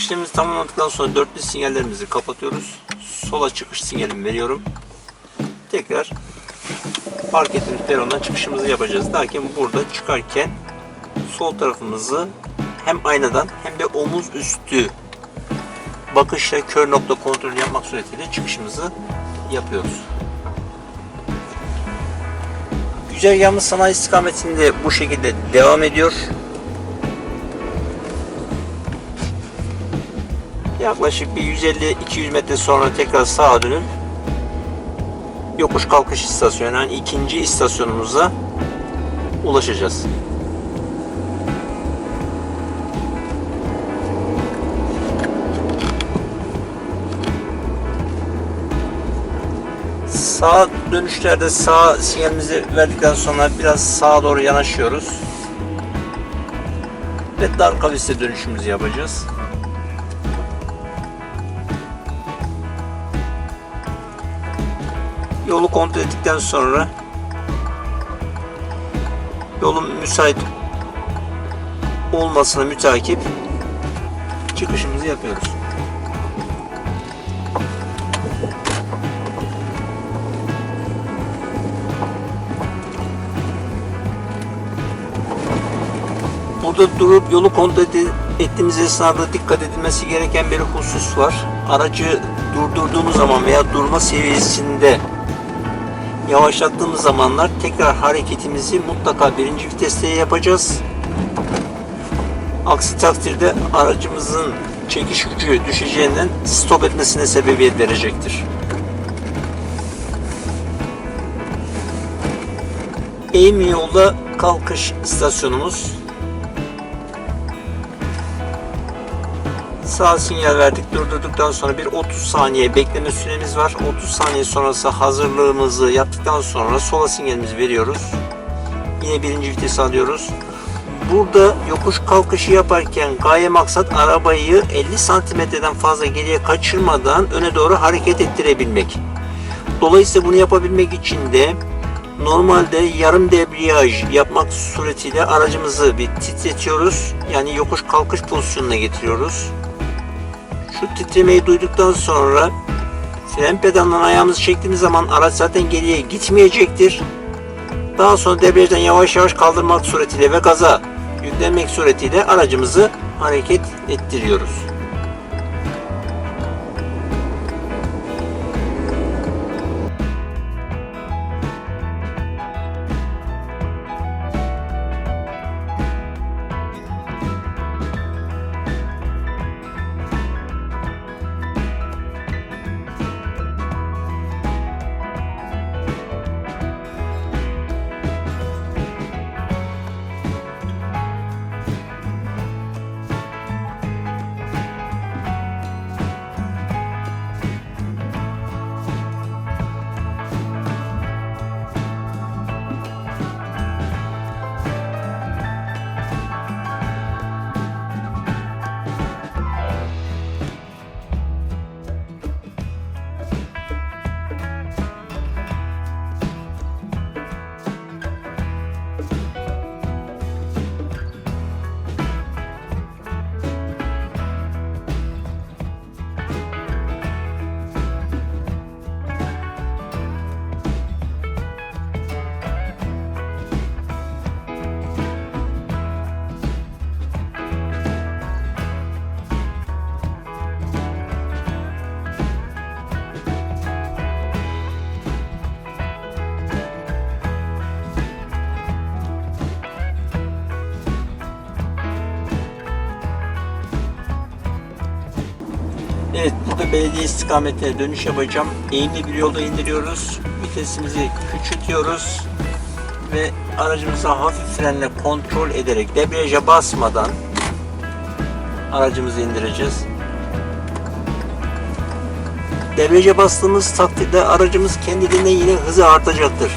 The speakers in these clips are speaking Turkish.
işlemimizi tamamladıktan sonra dörtlü sinyallerimizi kapatıyoruz. Sola çıkış sinyalimi veriyorum. Tekrar park ettiğimiz perondan çıkışımızı yapacağız. Lakin burada çıkarken sol tarafımızı hem aynadan hem de omuz üstü bakışla kör nokta kontrolü yapmak suretiyle çıkışımızı yapıyoruz. Güzergahımız sanayi istikametinde bu şekilde devam ediyor. Yaklaşık bir 150-200 metre sonra tekrar sağa dönüp yokuş kalkış istasyonu yani ikinci istasyonumuza ulaşacağız. Sağ dönüşlerde sağ sinyalimizi verdikten sonra biraz sağa doğru yanaşıyoruz. Ve dar kavisle dönüşümüzü yapacağız. Yolu kontrol ettikten sonra yolun müsait olmasına mütakip çıkışımızı yapıyoruz. Burada durup yolu kontrol ettiğimiz esnada dikkat edilmesi gereken bir husus var. Aracı durdurduğumuz zaman veya durma seviyesinde yavaşlattığımız zamanlar tekrar hareketimizi mutlaka birinci viteste yapacağız. Aksi takdirde aracımızın çekiş gücü düşeceğinden stop etmesine sebebiyet verecektir. Eğim yolda kalkış istasyonumuz. Sağ sinyal verdik. Durdurduktan sonra bir 30 saniye bekleme süremiz var. 30 saniye sonrası hazırlığımızı yaptıktan sonra sola sinyalimizi veriyoruz. Yine birinci vitesi alıyoruz. Burada yokuş kalkışı yaparken gaye maksat arabayı 50 santimetreden fazla geriye kaçırmadan öne doğru hareket ettirebilmek. Dolayısıyla bunu yapabilmek için de normalde yarım debriyaj yapmak suretiyle aracımızı bir titretiyoruz. Yani yokuş kalkış pozisyonuna getiriyoruz. Şu titremeyi duyduktan sonra fren pedalından ayağımızı çektiğimiz zaman araç zaten geriye gitmeyecektir. Daha sonra debriyajdan yavaş yavaş kaldırmak suretiyle ve gaza yüklenmek suretiyle aracımızı hareket ettiriyoruz. Evet burada belediye istikametine dönüş yapacağım. Eğimli bir yolda indiriyoruz. Vitesimizi küçültüyoruz. Ve aracımızı hafif frenle kontrol ederek debriyaja basmadan aracımızı indireceğiz. Debriyaja bastığımız takdirde aracımız kendiliğinden yine hızı artacaktır.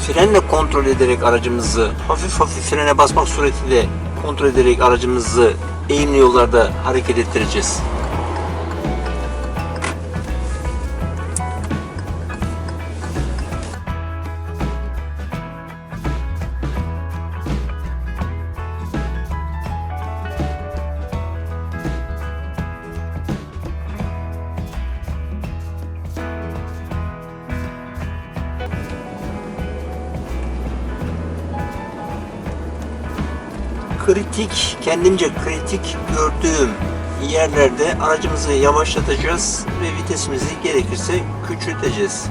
Frenle kontrol ederek aracımızı hafif hafif frene basmak suretiyle kontrol ederek aracımızı eğimli yollarda hareket ettireceğiz. Kendimce kritik gördüğüm yerlerde aracımızı yavaşlatacağız ve vitesimizi gerekirse küçülteceğiz.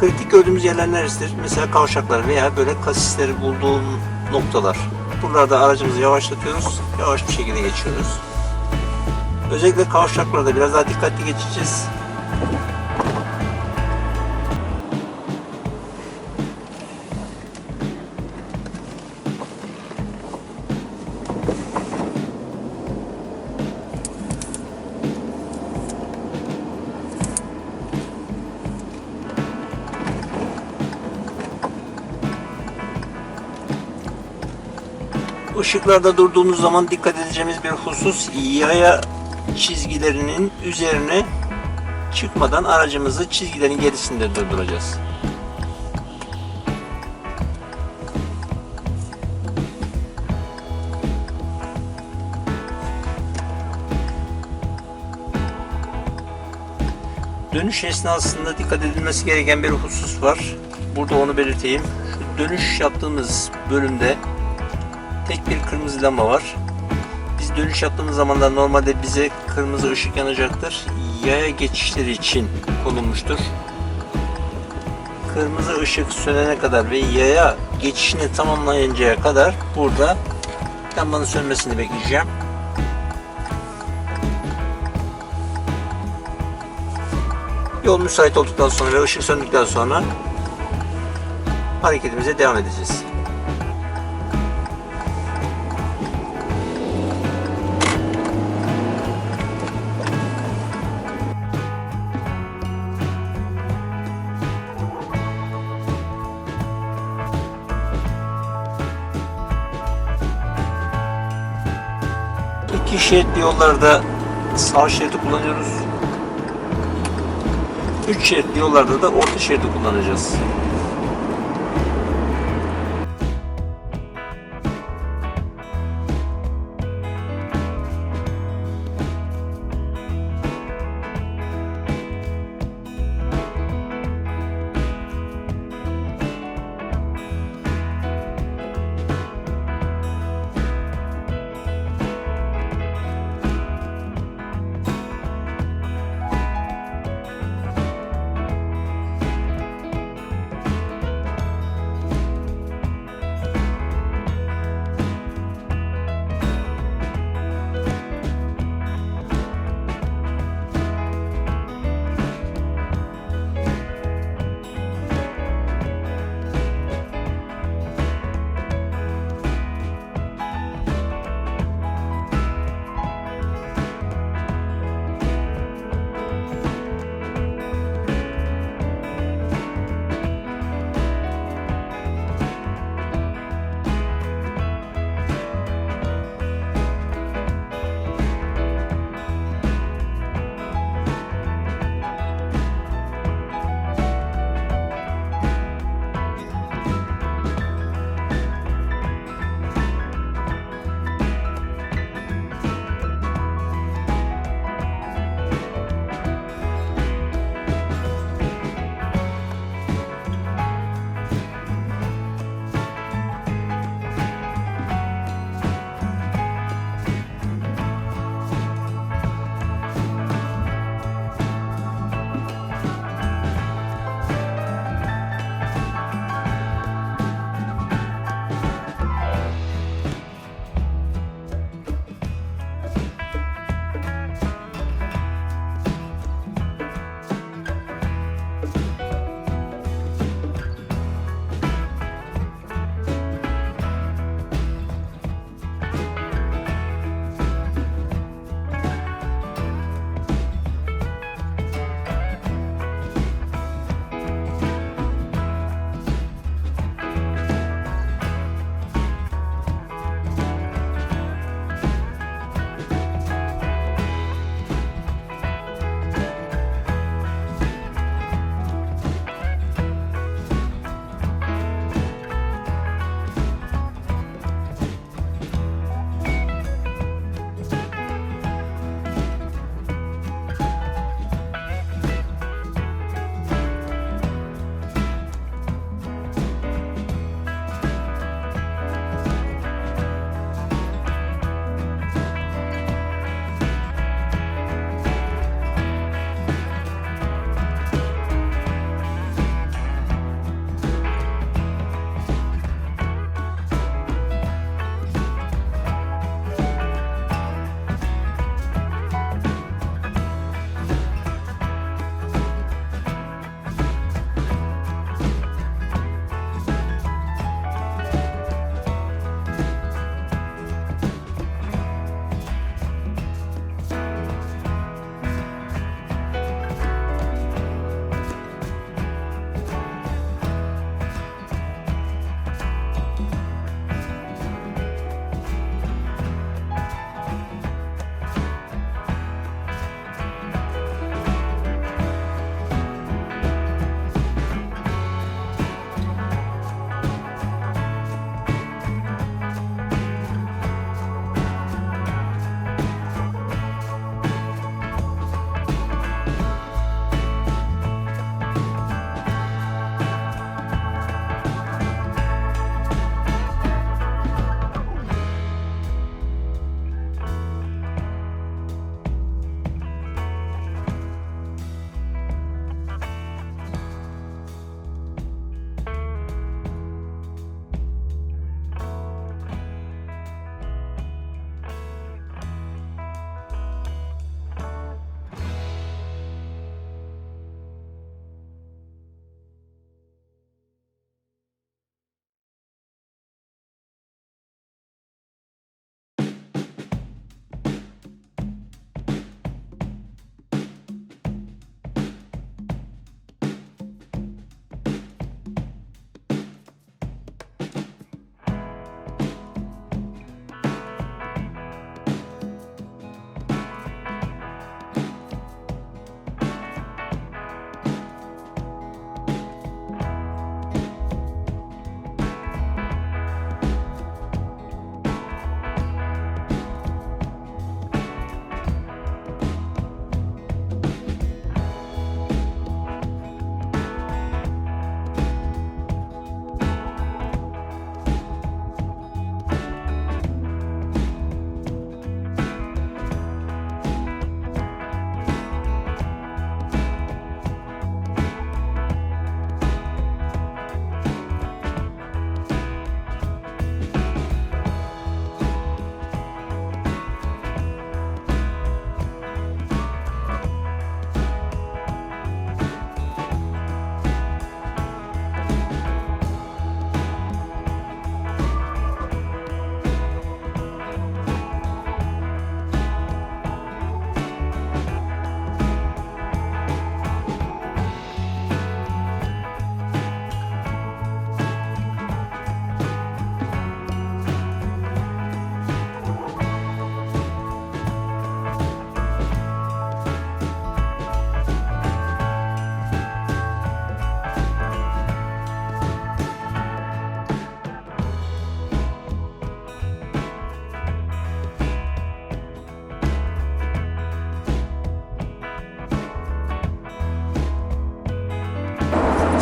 Kritik gördüğümüz yerler neresidir? Mesela kavşaklar veya böyle kasisleri bulduğum noktalar. Buralarda aracımızı yavaşlatıyoruz, yavaş bir şekilde geçiyoruz. Özellikle kavşaklarda biraz daha dikkatli geçeceğiz. Işıklarda durduğumuz zaman dikkat edeceğimiz bir husus yaya çizgilerinin üzerine çıkmadan aracımızı çizgilerin gerisinde durduracağız. Dönüş esnasında dikkat edilmesi gereken bir husus var. Burada onu belirteyim. Dönüş yaptığımız bölümde tek bir kırmızı lamba var. Biz dönüş yaptığımız zaman da normalde bize kırmızı ışık yanacaktır. Yaya geçişleri için konulmuştur. Kırmızı ışık sönene kadar ve yaya geçişini tamamlayıncaya kadar burada lambanın sönmesini bekleyeceğim. Yol müsait olduktan sonra ve ışık söndükten sonra hareketimize devam edeceğiz. Şeritli yollarda sağ şeridi kullanıyoruz. Üç şeritli yollarda da orta şeridi kullanacağız.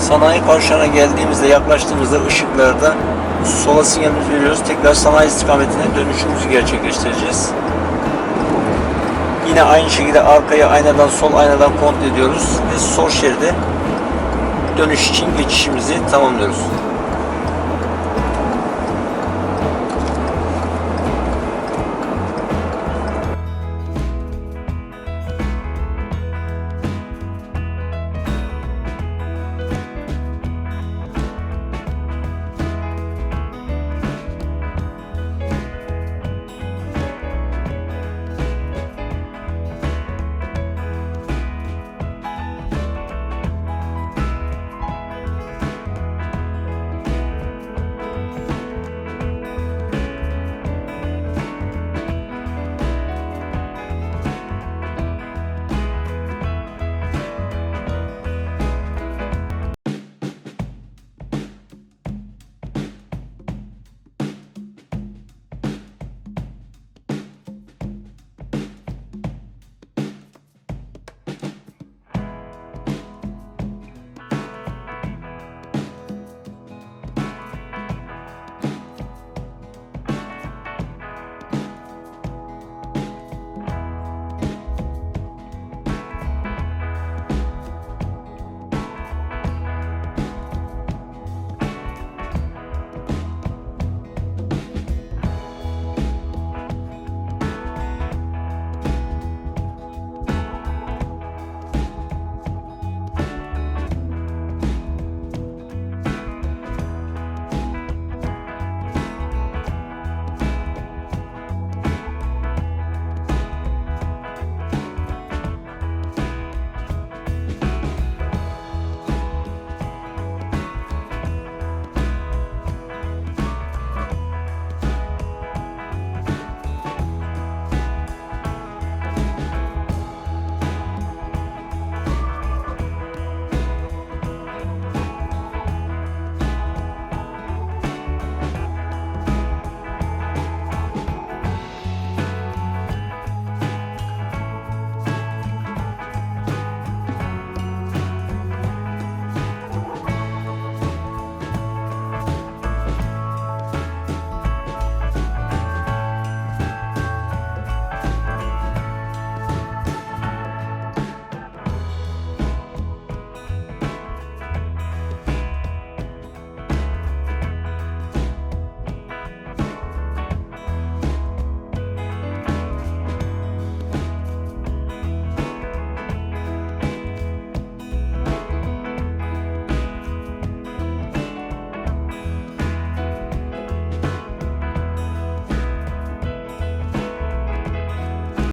Sanayi kavşağına geldiğimizde yaklaştığımızda ışıklarda sola sinyalimizi veriyoruz. Tekrar sanayi istikametine dönüşümüzü gerçekleştireceğiz. Yine aynı şekilde arkaya aynadan sol aynadan kontrol ediyoruz ve sol şeride dönüş için geçişimizi tamamlıyoruz.